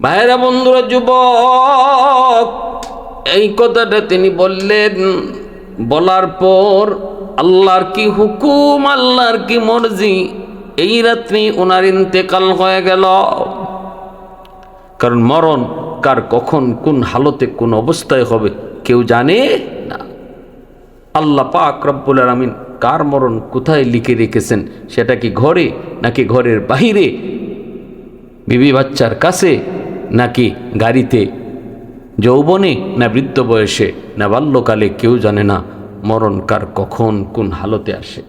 ভাইরা বন্ধুরা, যুবক, এই কথাটা তিনি বললেন। বলার পর আল্লাহর কি হুকুম, আল্লাহর কি মর্জি, এই রাত্রি ওনার ইন্তেকাল হয়ে গেল। কারণ মরণ কার কখন, কোন হালতে, কোন অবস্থায় হবে, কেউ জানে না। আল্লাহ পাক রব্বুল আলমিন কার মরণ কোথায় লিখে রেখেছেন, সেটা কি ঘরে নাকি ঘরের বাহিরে বিবি বাচ্চার কাছে নাকি গাড়িতে? যৌবনে না বৃদ্ধ বয়সে, না বাল্যকালে কেউ জানে না মরণ কার কখন কোন হালতে আসে।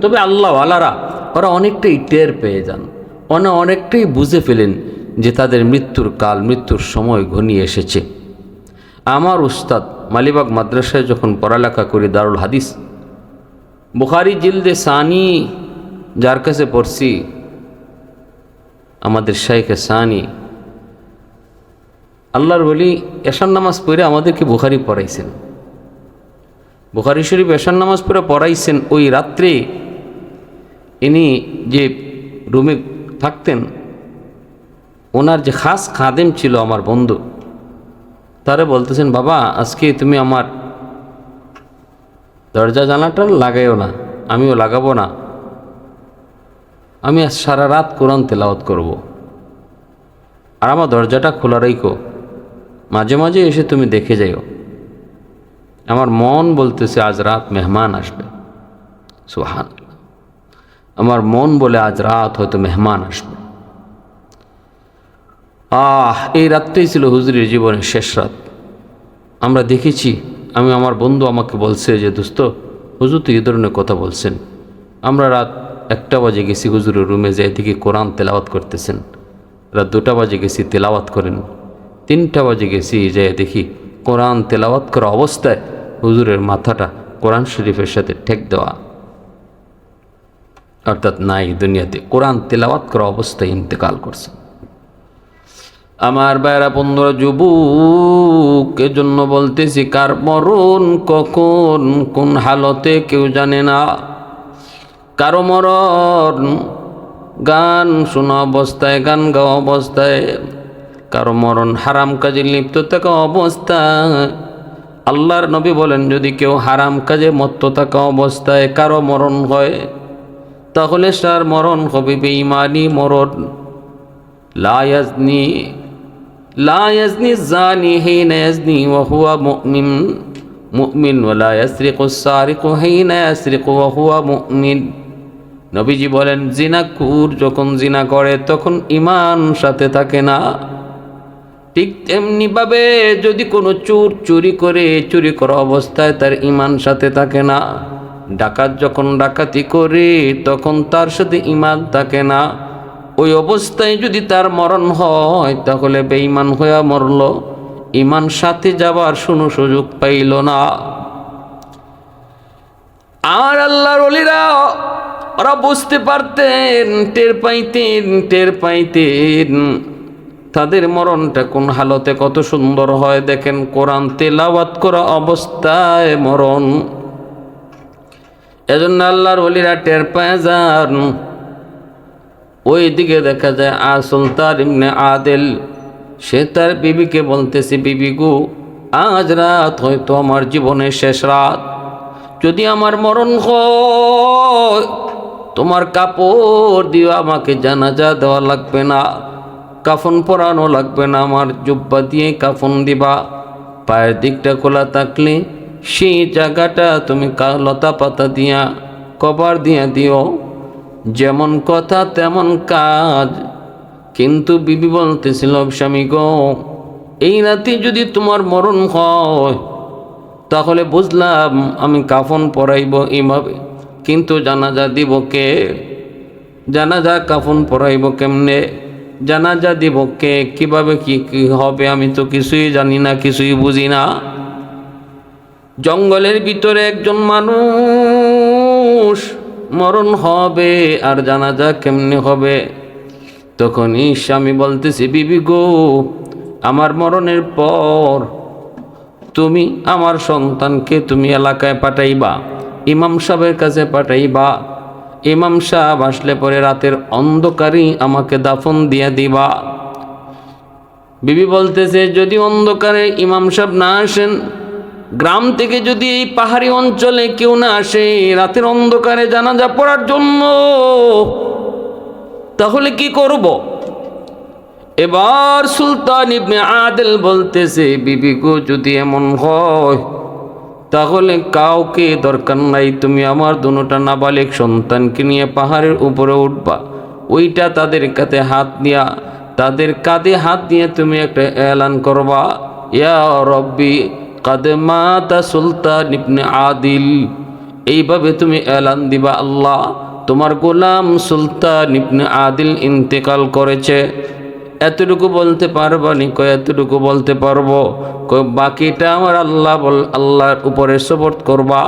তবে আল্লাহওয়ালারা, ওরা অনেকটাই টের পেয়ে যান। ওনা অনেকটাই বুঝে ফেলেন যে তাদের মৃত্যুর কাল, মৃত্যুর সময় ঘনিয়ে এসেছে। আমার উস্তাদ মালিবাগ মাদ্রাসায় যখন পড়ালেখা করি দারুল হাদিস, বুখারি জিলদে সানি, যার কাছে পড়ছি আমাদের শাইখে সানি, আল্লাহর বলি এশান নামাজ পড়ে আমাদেরকে বুখারি পড়াইছেন বুখারি শরীফ এশান নামাজ পড়ে পড়াইছেন ওই রাত্রে ইনি যে রুমে থাকতেন, ওনার যে খাস খাদেম ছিল আমার বন্ধু, তারে বলতেছেন, বাবা, আজকে তুমি আমার দরজা জানাটা লাগাইও না, আমিও লাগাবো না আমি সারা রাত কোরআন তেলাওয়াত করব। আর আমার দরজাটা খোলা রাইকো মাঝে মাঝে এসে তুমি দেখে যাইও। আমার মন বলতেছে, আজ রাত মেহমান আসবে। সুহান আমার মন বলে, আজ রাত হয়তো মেহমান আসবে। আহ, এই রাতটাই ছিল হুজুরের জীবনের শেষ রাত। আমরা দেখেছি, আমি, আমার বন্ধু আমাকে বলছে যে, দোস্ত, হুজুর তো এই ধরনের কথা বলছেন। আমরা রাত একটা বাজে গেছি হুজুরের রুমে যাই দেখি কোরআন তেলাওয়াত করতেছেন। রাত দুটা বাজে গেছি, তেলাওয়াত করেন। তিনটা বাজে গেছি যাই দেখি কোরআন তেলাওয়াত করা অবস্থায় হুজুরের মাথাটা কোরআন শরীফের সাথে ঠেক দেওয়া। অর্থাৎ নাই দুনিয়াতে, কোরআন তেলাওয়াত করা অবস্থায় ইন্তেকাল করছে। আমার বাইরা বন্ধুরা, যুবক, এজন্য বলতেছি, কার মরণ কখন, কোন হালতে কেউ জানে না। কারও মরণ গান শোনা অবস্থায়, গান গাওয়া অবস্থায়। কারও মরণ হারাম কাজে লিপ্ত থাকা অবস্থায়। আল্লাহর নবী বলেন, যদি কেউ হারাম কাজে মত্ত থাকা অবস্থায় কারও মরণ হয়, তাহলে তার মরণ হবে বেঈমানি মরণ। লায়াজনি লায়াজনি জানি হিনা ইয়াজনি, ওয়া হুয়া মুমিন মুমিন ওয়ালা ইয়াসরিকু সারিকু হিনা ইয়াসরিকু, ওয়া হুয়া মুমিন। নবীজি বলেন জিনাকুর যখন জিনা করে, তখন ইমান সাথে থাকে না। ঠিক তেমনিভাবে যদি কোনো চোর চুরি করে, চুরি করা অবস্থায় তার ইমান সাথে থাকে না। ডাকাত যখন ডাকাতি করে, তখন তার সাথে ইমান থাকে না। ওই অবস্থায় যদি তার মরণ হয়, তাহলে বেঈমান হইয়া মরল। ইমান সাথে যাবার শুনো সুযোগ পাইল না। আর আল্লাহর অলিরা ওরা বুঝতে পারতেন, টের পাইতেন টের পাইতেন। তাদের মরণটা কোন হালতে কত সুন্দর হয় দেখেন, কোরআন তেলাওয়াত করা অবস্থায় মরণ। এজন্য আল্লাহর অলিরা টের পায় যান। ওই দিকে দেখা যায় আসল তার ইমনে আদেল, সে তার বিবিকে বলতেছে, বিবি গু, আজ রাত হয়তো আমার জীবনের শেষ রাত। যদি আমার মরণ হয় তোমার কাপড় দিও, আমাকে জানাজা দেওয়া লাগবে না। কাফন পরানো লাগবে না, আমার জুব্বা দিয়ে কাফন দিবা। পায়ের দিকটা খোলা থাকলে সেই জায়গাটা তুমি লতা পাতা দিয়া, কভার দিয়া দিও। যেমন কথা, তেমন কাজ। কিন্তু বিবি বলতেছিল, স্বামী গো, এই রাতে যদি তোমার মরণ হয়, তাহলে বুঝলাম আমি কাফন পরাইব এইভাবে। কিন্তু জানাজা দিব কে জানাজা কাফন পরাইব কেমনে? জানাজা দিব কে কীভাবে কি, কী হবে আমি তো কিছুই জানি না, কিছুই বুঝি না। জঙ্গলের ভিতরে একজন মানুষ মরণ হবে আর জানাজা কেমনে হবে? তখনই স্বামী বলতেছি, বিবি গো, আমার মরণের পর তুমি আমার সন্তানকে তুমি এলাকায় পাঠাইবা। ইমাম সাহেবের কাছে পাঠাইবা। ইমাম সাহেব আসলে পরে রাতের অন্ধকারই আমাকে দাফন দিয়ে দিবা। বিবি বলতেছে, যদি অন্ধকারে ইমাম সাহেব না আসেন, গ্রাম থেকে যদি এই পাহাড়ি অঞ্চলে কেউ না আসে, রাতের অন্ধকারে জানাজা পড়ার জন্য, তাহলে কি করব? এবার সুলতান ইবনে আদেল বলতেছে, বিবি গো, যদি এমন হয় তাহলে কাউকে দরকার নাই, তুমি আমার দুটা নাবালিক সন্তানকে নিয়ে পাহাড়ের উপরে উঠবা। ওইটা তাদের কাছে হাত দিয়া, তাদের কাঁধে হাত দিয়ে তুমি একটা এলান করবা। ইয়া রব্বি, কাদে মাতা সুলতান ইবনে আদিল। এইভাবে তুমি এলান দিবা আল্লাহ। তোমার গোলাম সুলতান ইবনে আদিল ইন্তেকাল করেছে। এতটুকু বলতে পারবা নি? কয়, এতটুকু বলতে পারব? বাকিটা আমার আল্লাহ বল, আল্লাহর উপরে সবর্ত করবা।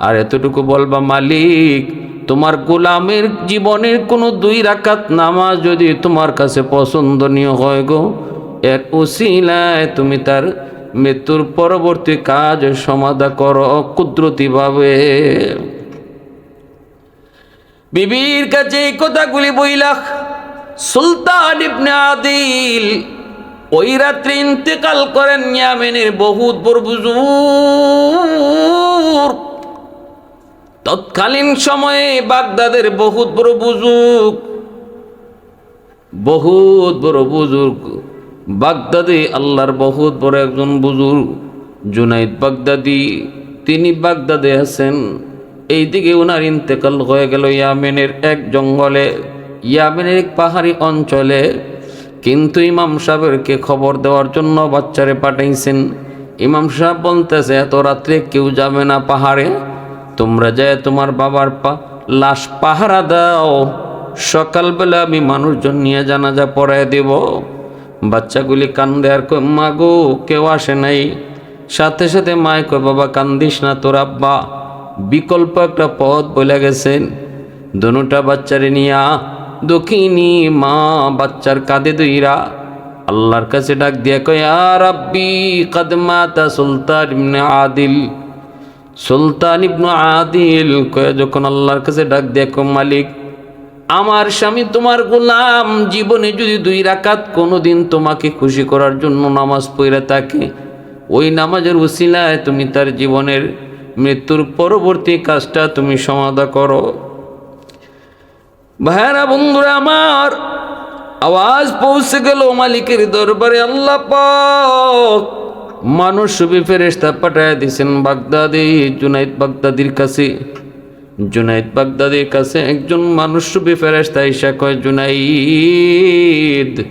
আর এতটুকু বলবা, মালিক, তোমার গোলামের জীবনের কোনো দুই রাকাত নামাজ যদি তোমার কাছে পছন্দনীয় হয় গো, এর উসিলায় তুমি তার মৃত্যুর পরবর্তী কাজ সমাধা করো কুদরতিভাবে বিবির কাছে এই কথাগুলি বইলাখ সুলতান ইবনে আদিল ওই রাত্রে ইন্তেকাল করেন ইয়ামেনের বহুত বড় বুজুর তৎকালীন সময়ে বাগদাদের বহুত বড় বুজুর্গ বহুত বড় বুজুর্গ বাগদাদে আল্লাহর বহুত বড় একজন বুজুর্গ জুনাইদ বাগদাদি। তিনি বাগদাদে আছেন। এইদিকে ওনার ইন্তেকাল হয়ে গেল ইয়ামেনের এক জঙ্গলে। ইয়ামেনের পাহাড়ি অঞ্চলে কিন্তু ইমাম সাহেবকে খবর দেওয়ার জন্য বাচ্চারে পাঠাইছেন। ইমাম সাহেব বলতেছে, এত রাত্রে কেউ যাবে না পাহাড়ে। তোমরা যায় তোমার বাবার পা লাশ পাহারা দাও। সকালবেলা আমি মানুষজন নিয়ে জানাজা পড়ায় দেব। বাচ্চাগুলি কান্দে আর কই মা গো, কেউ আসে নাই। সাথে সাথে মায় কয়, বাবা, কান্দিস না তোর আব্বা। বিকল্প একটা পথ বলে গেছেন। দনুটা বাচ্চারে নিয়া দক্ষিণী মা, বাচ্চার কাঁদে দইরা। আল্লাহর কাছে ডাক দিয়া কয় আর আব্বি কাদমাতা সুলতান ইবনে আদিল। সুলতান ইবনু আদিল কয়ে যখন আল্লাহর কাছে ডাক দেখো মালিক, আমার স্বামী তোমার গোলাম, জীবনে যদি দুই রাকাত কোনোদিন তোমাকে খুশি করার জন্য নামাজ পড়ে থাকে, ওই নামাজের উসিলায় তুমি তার জীবনের মৃত্যুর পরবর্তী কাজটা তুমি সমাধা করো। ভাইরা বন্ধুরা আমার, আওয়াজ পৌঁছে গেল মালিকের দরবারে আল্লাহ পাক। মানুষ সুবি ফেরেস্তা পাঠায় দিয়েছেন বাগদাদি, জুনাইদ বাগদাদির কাছে। জুনাইদ বাগদাদির কাছে একজন মানুষ সুবি ফেরেস্তা ইসা কয়, জুনাইদ,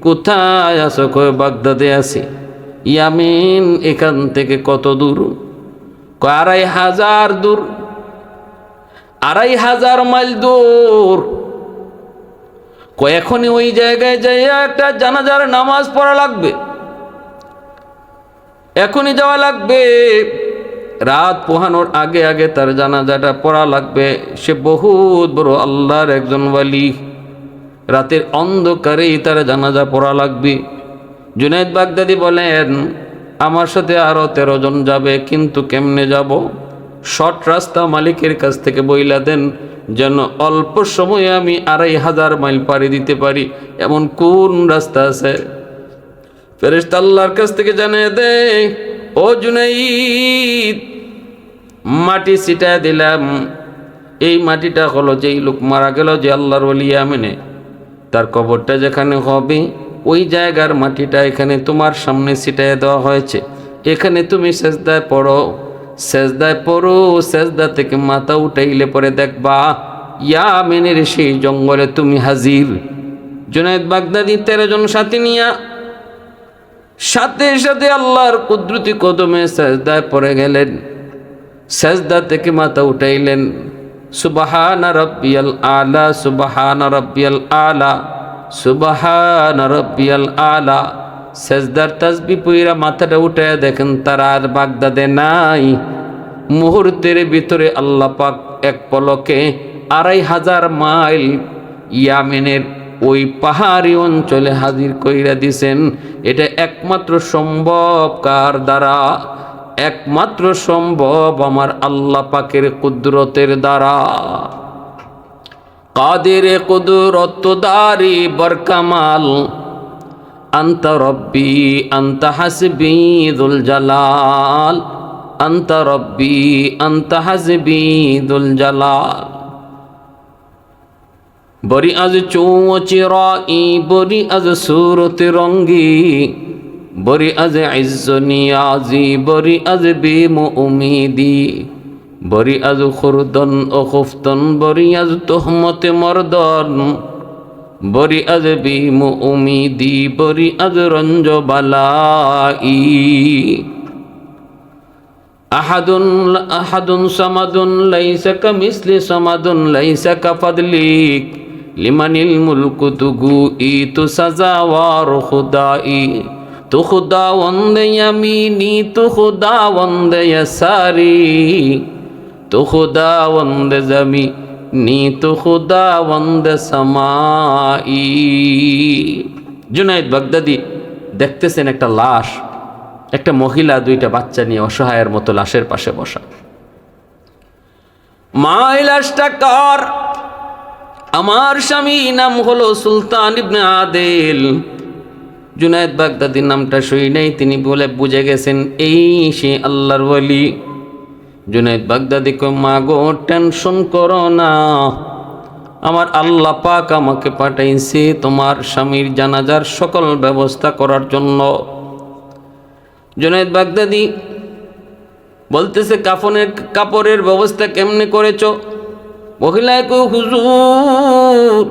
কোথায় আছো? কয়, বাগদাদে আছি। ইয়ামিন এখান থেকে কত দূর? কয়, আড়াই হাজার দূর। আড়াই হাজার মাইল দূর। কয় এখনই ওই জায়গায় যাইয়া একটা জানাজার নামাজ পড়া লাগবে। এখনই যাওয়া লাগবে। রাত পোহানোর আগে আগে তার জানাজাটা পড়া লাগবে। সে বহুত বড় আল্লাহর একজন ওয়ালি। রাতের অন্ধকারেই তার জানাজা পড়া লাগবে। জুনাইদ বাগদাদি বলেন, আমার সাথে আরও তেরো জন যাবে, কিন্তু কেমনে যাব? শর্ট রাস্তা মালিকের কাছ থেকে বইলা দেন যেন অল্প সময়ে আমি আড়াই হাজার মাইল পাড়ি দিতে পারি, এমন কোন রাস্তা আছে? ফেরেশতা আল্লাহর কাছ থেকে জানিয়ে দে ও জুনাইদ, মাটি ছিটায় দিলাম। এই মাটিটা হলো যেই লোক মারা গেল যে আল্লাহর ওলিয়া মেনে তার কবরটা যেখানে হবে, ওই জায়গার মাটিটা এখানে তোমার সামনে ছিটায় দেওয়া হয়েছে। এখানে তুমি সেজদায় পড়ো। সেজদায় পড়ো, সেজদা থেকে মাথা উঠাইলে পরে দেখবা, ইয়া মেনের সেই জঙ্গলে তুমি হাজির। জুনাইদ বাগদাদি তেরো জন সাথী নিয়া, সাথে সাথে আল্লাহর কুদরতি কদমে সেজদায় পড়ে গেলেন। সেজদা থেকে মাথা উঠাইলেন, সুবাহানা রব্বিয়াল আলা, সুবাহানা রব্বিয়াল আলা, সুবাহানা রব্বিয়াল আলা। সেজদার তাজবি পুইরা মাথাটা উঠে দেখেন, তারা আর বাগদাদে নাই। মুহূর্তের ভিতরে আল্লাহ পাক এক পলকে আড়াই হাজার মাইল ইয়ামেনের ওই পাহাড়ি অঞ্চলে হাজির কইরা দিছেন, এটা একমাত্র সম্ভব। কার দ্বারা? একমাত্র সম্ভব আমার আল্লাহ পাকের কুদরতের দ্বারা। কাদের কুদরত দারি বরকামাল আন্তা রব্বি আন্তা হাসবি দুল জালাল। আন্তা রব্বি আন্তা হাসবি দুল জালাল। বরি আজ চৌচিরাই বরি আজ রঙ্গি। বরি আজ ইজ্জ বরি আজ বেম উমিদি। বরি আজ খুরদন ও খুফতন, বরি আজ তোহমতে মর্দন। বরি আজ বিম উমিদি বরি আজ রঞ্জ বালাই আহাদুন আহাদুন সমাদুন লাইসা কা মিসলি সমাদুন লাইসা কা কাফাদলিক। লিমানিল মুলক তুগু ই তু সাজাওয়ার খুদাই তু খুদা ওন্দে ইয়ামিনি, তু খুদা ওন্দে ইয়াসারি। তু খুদা ওন্দে জামি নিতু খুদা বন্দে সমাই। জুনাইদ বাগদাদি দেখতেছেন একটা লাশ, একটা মহিলা দুইটা বাচ্চা নিয়ে অসহায়ের মতো লাশের পাশে বসা। মা লাশটা কার? আমার স্বামী নাম হলো সুলতান ইবনে আদেল। জুনায়দ বাগদাদির নামটা শুই নাই, তিনি বলে বুঝে গেছেন, এই সে আল্লাহর ওয়ালি জুনায়দ বাগদাদি কো মা গো টেনশন করো না। আমার আল্লাহ পাক আমাকে পাঠাইছে তোমার স্বামীর জানাজার সকল ব্যবস্থা করার জন্য। জুনাইদ বাগদাদি বলতেছে, কাফনের কাপড়ের ব্যবস্থা কেমনে করেছ? মহিলায় কো হুজুর,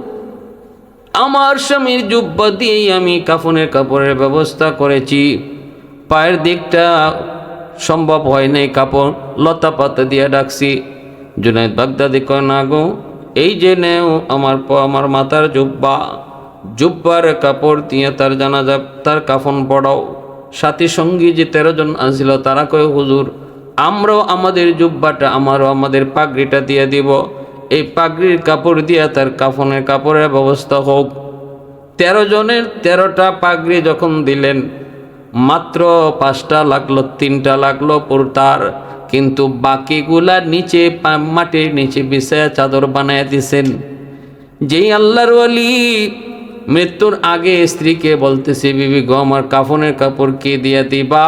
আমার স্বামীর জুব্বা দিয়েই আমি কাফনের কাপড়ের ব্যবস্থা করেছি। পায়ের দিকটা সম্ভব হয় নাই কাপড় লতা পাতা দিয়ে ডাকছি। জুনাইদ বাগদাদি কয়, না গো, এই যে নেও আমার আমার মাথার জুব্বা। জুব্বার কাপড় দিয়ে তার জানা জানাজা, তার কাফন পড়াও। সাথী সঙ্গী যে তেরো জন আসছিল তারা কয়, হুজুর, আমরাও আমাদের জুব্বাটা, আমারও আমাদের পাগড়িটা দিয়ে দিব। এই পাগড়ির কাপড় দিয়ে তার কাফনের কাপড়ের ব্যবস্থা হোক। তেরো জনের তেরোটা পাগড়ি যখন দিলেন মাত্র পাঁচটা লাগল, তিনটা লাগল পুরতার। কিন্তু বাকিগুলা নিচে মাটির নিচে বিছায়া চাদর বানায় দিছেন। যেই আল্লাহর ওয়ালি মৃত্যুর আগে স্ত্রীকে বলতেছে, বিবি গো, আমার কাফনের কাপড় কে দিয়ে দিবা?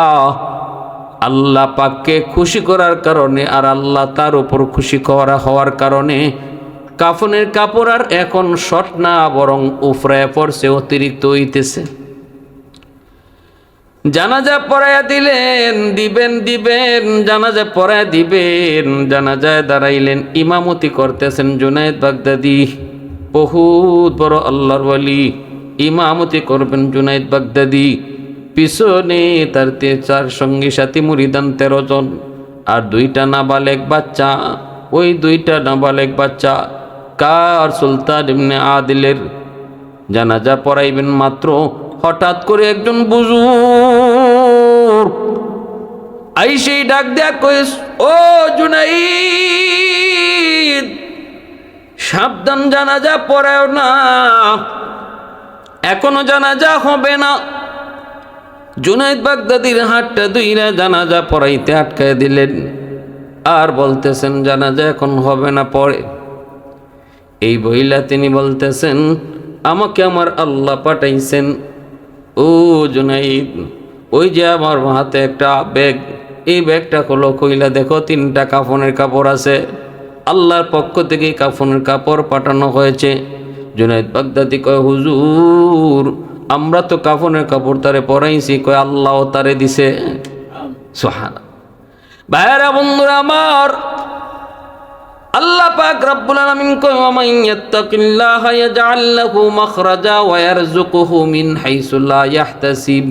আল্লাহ পাককে খুশি করার কারণে আর আল্লাহ তার উপর খুশি করা হওয়ার কারণে কাফনের কাপড় আর এখন শট না, বরং উফরায় পড়ছে, অতিরিক্ত হইতেছে। জানাজা পড়াইয়া দিলেন, দিবেন দিবেন, জানাজা পড়াইয়া দিবেন, জানাজায় দাঁড়াইলেন, ইমামতি করতেছেন জুনায়েদ বাগদাদি, বহুত বড় আল্লাহর ওয়ালি। ইমামতি করবেন জুনায়েদ বাগদাদি। পিছনে তার চার সঙ্গী, সাথী, মুরিদান তেরো জন। আর দুইটা নাবালেক বাচ্চা। ওই দুইটা নাবালেক বাচ্চা কার সুলতান ইবনে আদিলের? জানাজা পড়াইবেন মাত্র হঠাৎ করে একজন বুজুর আই সেই ডাক দেয়া কইস, ও জুনাইদ, সাবধান জানাজা পড়াও না, এখনও জানাজা হবে না। জুনাইদ বাগদাদির হাতটা দুইরা জানাজা পড়াইতে আটকায় দিলেন। আর বলতেছেন, জানাজা এখন হবে না পরে এই বইলা তিনি বলতেছেন, আমাকে আমার আল্লাহ পাঠাইছেন। ও জুনাইদ, ওই যে আমার হাতে একটা ব্যাগ, এই ব্যাগটা হলো কইলা দেখো, তিনটা কাফনের কাপড় আছে। আল্লাহর পক্ষ থেকে কাফনের কাপড় পাঠানো হয়েছে। জুনাইদ বাগদাদি কয়, হুজুর, আমরা তো কাফনের কাপড় তারে পরাইছি, কয়, আল্লাহ তারে দিছে। সোহানা ভাইরা বন্ধুরা আমার আল্লাহ পাক রব্বুল আলামিন কয় ওয়া মান ইয়াত্তাকিল্লাহ ইয়াজআল লাহু মাখরাজা ওয়া ইয়ারযুকুহু মিন হাইসু লা ইয়াহতাসিব।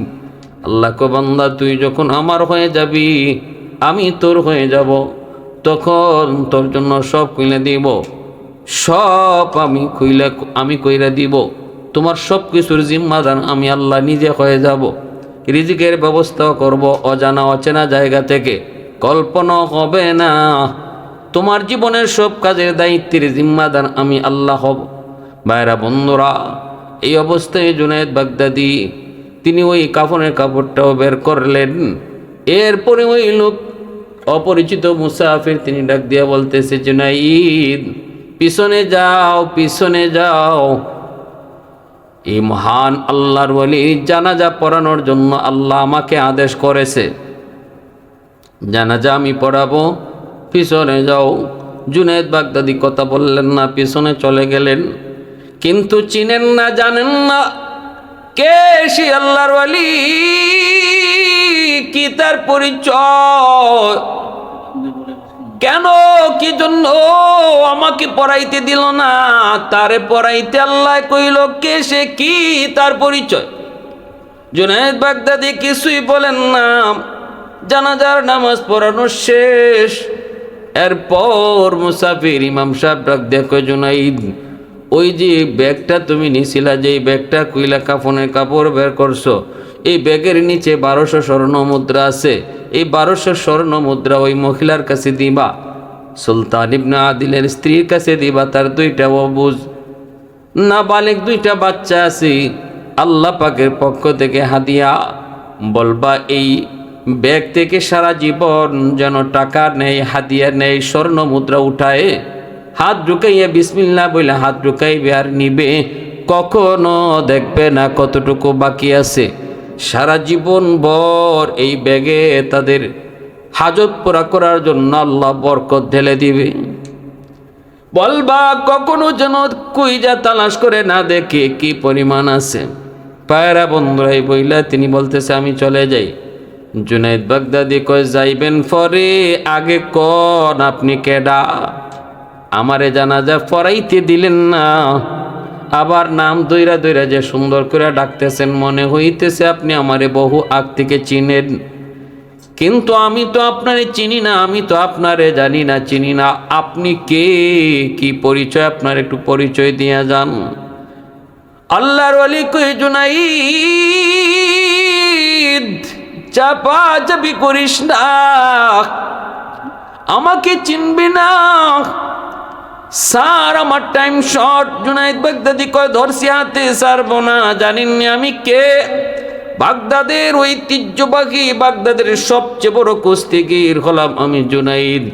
আল্লাহ কো বান্দা, তুই যখন আমার হয়ে যাবি, আমি তোর হয়ে যাব। তখন তোর জন্য সব কইলে দিব। সব আমি কইলে আমি কইরা দিব। তোমার সব কিছুর জিম্মাদার আমি আল্লাহ নিজে হয়ে যাব। রিজিকের ব্যবস্থা করব অজানা অচেনা জায়গা থেকে। কল্পনা হবে না। তোমার জীবনের সব কাজের দায়িত্বের জিম্মাদার আমি আল্লাহ। হব ভাইরা, বন্ধুরা, এই অবস্থায় জুনায়দ বাগদাদি, তিনি ওই কাফনের কাপড়টাও বের করলেন। এরপরে ওই লোক, অপরিচিত মুসাফির, তিনি ডাক দিয়া বলতেছে, জুনাইদ, পিছনে যাও পিছনে যাও। এই মহান আল্লাহর বলি জানাজা পড়ানোর জন্য আল্লাহ আমাকে আদেশ করেছে। জানাজা আমি পড়াবো পিছনে যাও। জুনেদ বাগদাদি কথা বললেন না, পিছনে চলে গেলেন। কিন্তু চিনেন না, জানেন না কে সে আল্লাহর ওয়ালি, কি তার পরিচয়, কেন, কি জন্য আমাকে পড়াইতে দিল না? তারে পড়াইতে আল্লাহ কইল, কে সে, কি তার পরিচয়? জুনায়দ বাগদাদি কিছুই বলেন না। জানাজার নামাজ পড়ানো শেষ। এরপর মুসাফির ইমাম সাহেব ডাক দেখো জুনাইদ, ওই যে ব্যাগটা তুমি নিছিলা, যে ব্যাগটা কুইলা কাফনের কাপড় বের করছ, এই ব্যাগের নিচে বারোশো স্বর্ণ মুদ্রা আছে, এই বারোশো স্বর্ণ মুদ্রা ওই মহিলার কাছে দিবা, সুলতান ইবনা আদিলের স্ত্রীর কাছে দিবা, তার দুইটা অবুজ না বালেক দুইটা বাচ্চা আছে, আল্লাহ পাকের পক্ষ থেকে হাদিয়া বলবা, এই ব্যাগ থেকে সারা জীবন যেন টাকা নেই হাদিয়া নেই, স্বর্ণ মুদ্রা উঠায়। হাত ঢুকাইয়া বিসমিল্লা বলে হাত ঢুকাইবে আর নিবে। কখনো দেখবে না কতটুকু বাকি আছে। সারা জীবন ভর এই ব্যাগে তাদের হাজত পোড়া করার জন্য আল্লাহ বরকত ঢেলে দিবে। বলবা, কখনো যেন কুইজা তালাশ করে না দেখে কি পরিমাণ আছে। পায়রা বন্ধুরাই বইলা তিনি বলতেছে, আমি চলে যাই। জুনাইদ বাগদাদি কয়, যাইবেন পরে? আগে কন আপনি কেডা? আমারে জানাজা পড়াইতে দিলেন না। আবার নাম দইরা দইরা যে সুন্দর করে ডাকতেছেন, মনে হইতেছে আপনি আমারে বহু আগ থেকে চিনেন। কিন্তু আমি তো আপনারে চিনি না, আমি তো আপনারে জানি না, চিনি না। আপনি কে? কি পরিচয়? আপনার একটু পরিচয় দিয়ে যান। আল্লাহর আলী কই জুনাইদ চাপা চাপি করিস না। আমাকে চিনবি না। স্যার, আমার টাইম শর্ট জুনাইদ বাগদাদি কয়, ধরছি হাতে সারবো না জানিনি আমি কে? বাগদাদের ঐতিহ্যবাহী, বাগদাদের সবচেয়ে বড় কুস্তিগির হলাম আমি জুনাইদ।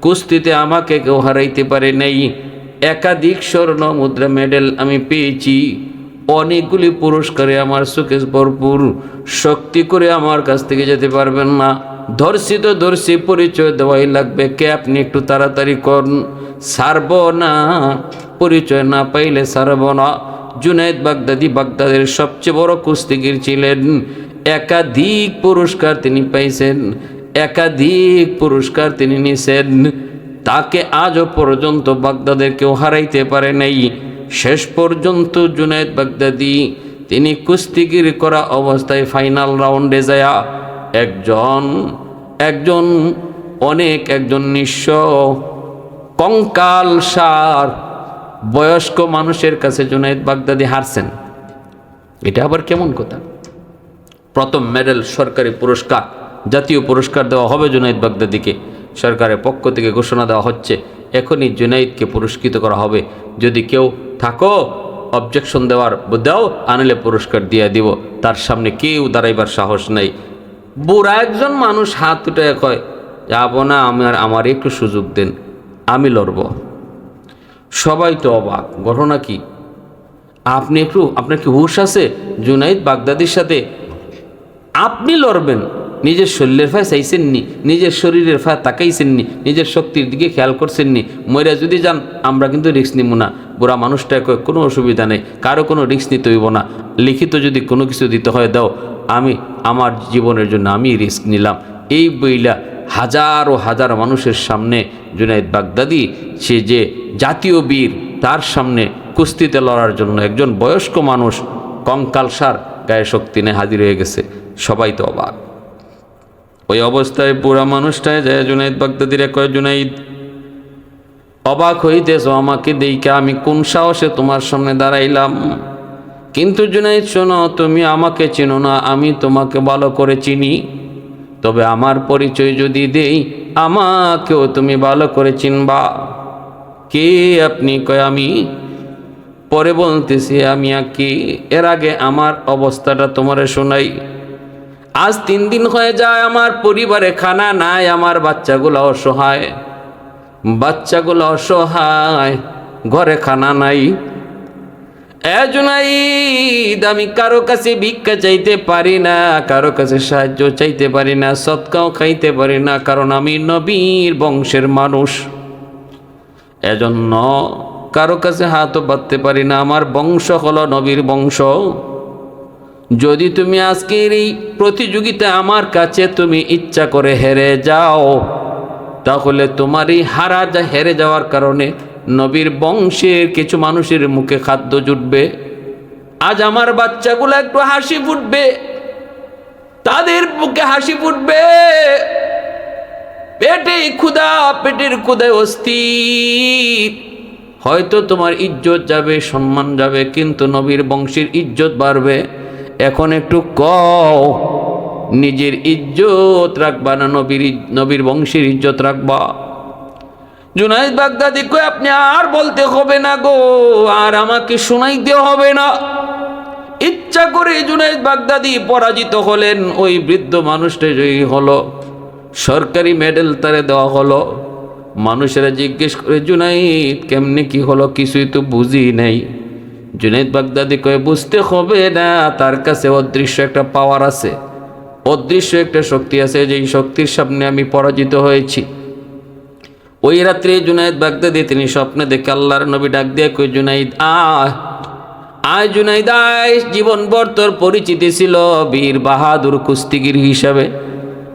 কুস্তিতে আমাকে কেউ হারাইতে পারে নাই। একাধিক স্বর্ণ মুদ্রা মেডেল আমি পেয়েছি। অনেকগুলি পুরস্কারে আমার সুকেশ ভরপুর শক্তি করে আমার কাছ থেকে যেতে পারবেন না। ধর্ষি তো ধর্ষি পরিচয় দেওয়াই লাগবে। কে আপনি একটু তাড়াতাড়ি করুন। সারব না। পরিচয় না পাইলে সারব না। জুনাইদ বাগদাদি বাগদাদের সবচেয়ে বড় কুস্তিগির ছিলেন। একাধিক পুরস্কার তিনি পাইছেন। একাধিক পুরস্কার তিনি নিছেন। তাকে আজও পর্যন্ত বাগদাদের কেউ হারাইতে পারে নাই। শেষ পর্যন্ত জুনাইদ বাগদাদি, তিনি কুস্তিগির করা অবস্থায় ফাইনাল রাউন্ডে যায়। একজন একজন, অনেক একজন নিঃস্ব, কঙ্কাল সার, বয়স্ক মানুষের কাছে জুনাইদ বাগদাদি হারছেন। এটা আবার কেমন কথা? প্রথম মেডেল সরকারি পুরস্কার, জাতীয় পুরস্কার দেওয়া হবে জুনাইদ বাগদাদিকে। সরকারের পক্ষ থেকে ঘোষণা দেওয়া হচ্ছে, এখনই জুনাইদকে পুরস্কৃত করা হবে। যদি কেউ থাকো। অবজেকশন দেওয়ার দাও আনলে পুরস্কার দিয়ে দিব। তার সামনে কেউ দাঁড়াইবার সাহস নেই। বুড়া একজন মানুষ হাত উঠে কয়, যাব না আমার আমার একটু সুযোগ দেন, আমি লড়ব। সবাই তো অবাক। ঘটনা কি? আপনি একটু, আপনার কি হুশ আছে? জুনাইদ বাগদাদির সাথে আপনি লড়বেন? নিজের শরীরের ফায় চাইছেননি, নিজের শরীরের ফায় তাকাইছেননি, নিজের শক্তির দিকে খেয়াল করছেননি। ময়রা যদি যান, আমরা কিন্তু রিস্ক নিব না। বুড়া মানুষটা কোনো অসুবিধা নেই, কারও কোনো রিস্ক নিতে হইব না। লিখিত যদি কোনো কিছু দিতে হয়, দাও, আমি আমার জীবনের জন্য আমি রিস্ক নিলাম। এই বইলা হাজার ও হাজার মানুষের সামনে জুনাইদ বাগদাদি, সে যে জাতীয় বীর, তার সামনে কুস্তিতে লড়ার জন্য একজন বয়স্ক মানুষ কঙ্কালসার গায়ে শক্তি নেই হাজির হয়ে গেছে। সবাই তো অবাক। ওই অবস্থায় পুরা মানুষটায় যায় জুনাইদ বাগদাদিরে কয় জুনাইদ অবাক হইতেছ আমাকে দেইকা আমি কোন সাহসে তোমার সামনে দাঁড়াইলাম? কিন্তু জুনাইদ, শোনো, তুমি আমাকে চিনো না, আমি তোমাকে ভালো করে চিনি। তবে আমার পরিচয় যদি দেই, আমাকেও তুমি ভালো করে চিনবা। কে আপনি কয় আমি? পরে বলতেছি, আমি আর কি। এর আগে আমার অবস্থাটা তোমারে শোনাই। আজ তিন দিন হয়ে যায়, আমার পরিবারে খানা নাই, আমার বাচ্চাগুলো অসহায়। বাচ্চাগুলো অসহায়, ঘরে খানা নাই। এজনাইদ আমি কারও কাছে ভিক্ষা চাইতে পারি না, কারও কাছে সাহায্য চাইতে পারি না, সৎকাও খাইতে পারি না, কারণ আমি নবীর বংশের মানুষ। এজন্য কারও কাছে হাতও বাঁধতে পারি না, আমার বংশ হলো নবীর বংশ। যদি তুমি আজকের এই প্রতিযোগিতায় আমার কাছে তুমি ইচ্ছা করে হেরে যাও, তাহলে তোমার এই হারা যা হেরে যাওয়ার কারণে নবীর বংশের কিছু মানুষের মুখে খাদ্য জুটবে। আজ আমার বাচ্চাগুলো একটু হাসি ফুটবে, তাদের মুখে হাসি ফুটবে। পেটে ক্ষুদা পেটের ক্ষুদায় অস্থির। হয়তো তোমার ইজ্জত যাবে, সম্মান যাবে, কিন্তু নবীর বংশের ইজ্জত বাড়বে। এখন একটু কও, নিজের ইজ্জত রাখবা না নবীর নবীর বংশের ইজ্জত রাখবা। জুনাইদ বাগদাদি কই আপনি আর বলতে হবে না গো, আর আমাকে শোনাইতে হবে না। ইচ্ছা করে জুনাইদ বাগদাদি পরাজিত হলেন, ওই বৃদ্ধ মানুষটা জয়ী হলো, সরকারি মেডেল তারে দেওয়া হলো। মানুষেরা জিজ্ঞেস করে, জুনাইদ, কেমনে কি হলো? কিছুই তো বুঝি নাই। জুনাইদ বাগদাদি কয়ে, বুঝতে হবে না, তার কাছে অদৃশ্য একটা পাওয়ার আছে। অদৃশ্য একটা শক্তি আছে যেই শক্তির সামনে আমি পরাজিত হয়েছি। ওই রাত্রে জুনাইদ বাগদাদি, তিনি স্বপ্নে দেখে আল্লাহর নবী ডাক দিয়ে কই জুনাইদ, আয় আয় জুনাইদ, আয়। জীবনভর তোর পরিচিতি ছিল বীর বাহাদুর কুস্তিগির হিসাবে।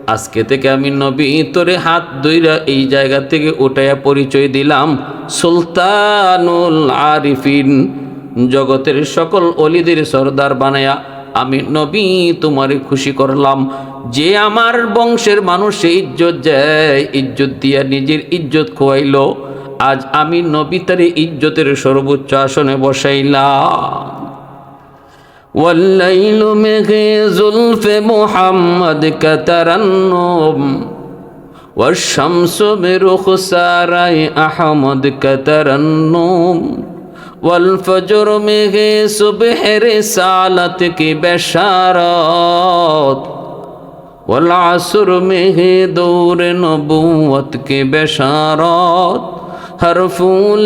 আজকে থেকে আমি নবী, তোরে হাত দুইরা এই জায়গা থেকে উঠাইয়া পরিচয় দিলাম সুলতানুল আরিফিন। জগতের সকল অলিদের সর্দার বানায়া আমি নবী তোমারে খুশি করলাম যে আমার বংশের মানুষ ইজ্জত যায় ইজ্জত দিয়া নিজের ইজ্জত খোয়াইলো আজ আমি নবী তারে ইজ্জতের সর্বোচ্চ আসনে বসাইলাম والليل مغي زلف محمد كترنم والشمس برخسار أحمد كترنم والفجر مغي صبح رسالت کی بشارت والعصر مغي دور نبوت کی بشارت ہر پھول